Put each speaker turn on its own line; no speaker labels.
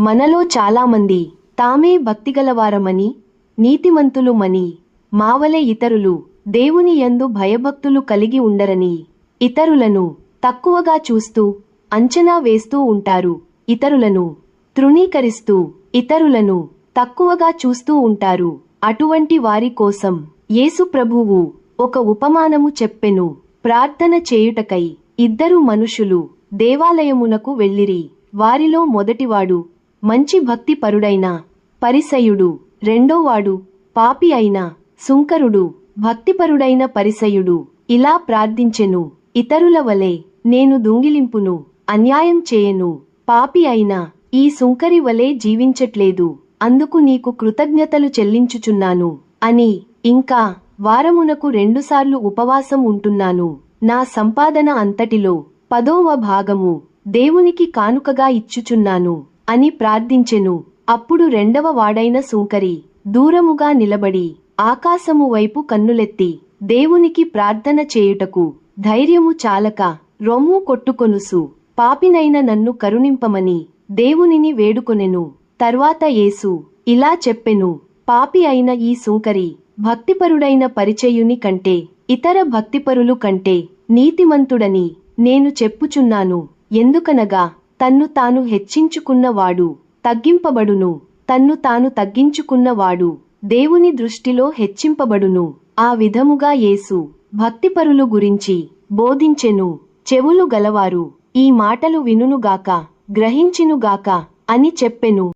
మనలో చాలామంది తామే భక్తిగలవారమని నీతిమంతులుమని మావలే ఇతరులు దేవుని యందు భయభక్తులు కలిగి ఉండరని ఇతరులను తక్కువగా చూస్తూ అంచనా వేస్తూ ఉంటారు. ఇతరులను తృణీకరిస్తూ ఇతరులను తక్కువగా చూస్తూ ఉంటారు. అటువంటి వారి కోసం యేసు ప్రభువు ఒక ఉపమానము చెప్పెను. ప్రార్థన చేయుటకై ఇద్దరు మనుషులు దేవాలయమునకు వెళ్ళిరి. వారిలో మొదటివాడు మంచి భక్తిపరుడైన పరిసయుడు రెండోవాడు పాపి అయిన సుంకరుడు భక్తిపరుడైన పరిసయుడు. ఇలా ప్రార్థించెను ఇతరుల వలె నేను దొంగిలింపును అన్యాయం చేయను. పాపి అయిన ఈ సుంకరి వలె జీవించట్లేదు అందుకు నీకు కృతజ్ఞతలు చెల్లించుచున్నాను అని ఇంకా వారమునకు రెండుసార్లు ఉపవాసం ఉంటున్నాను. నా సంపాదన అంతటిలో పదోవ భాగము దేవునికి కానుకగా ఇచ్చుచున్నాను. అని ప్రార్థించెను. అప్పుడు రెండవ వాడైన సుంకరి దూరముగా నిలబడి ఆకాశము వైపు కన్నులెత్తి దేవునికి ప్రార్థన చేయుటకు ధైర్యము చాలక రొమ్ము కొట్టుకొనుసు. పాపినైన నన్ను కరుణింపమని దేవునిని వేడుకొనెను. తర్వాత యేసు ఇలా చెప్పెను. పాపి అయిన ఈ సుంకరి భక్తిపరుడైన పరిచయుని కంటే ఇతర భక్తిపరులు కంటే నీతిమంతుడని నేను చెప్పుచున్నాను. ఎందుకనగా తన్ను తాను హెచ్చించుకున్నవాడు తగ్గింపబడును. తన్ను తాను తగ్గించుకున్నవాడు దేవుని దృష్టిలో హెచ్చింపబడును. ఆ విధముగా యేసు భక్తిపరులు గురించి బోధించెను. చెవులు గలవారు ఈ మాటలు వినునుగాక గ్రహించినుగాక అని చెప్పెను.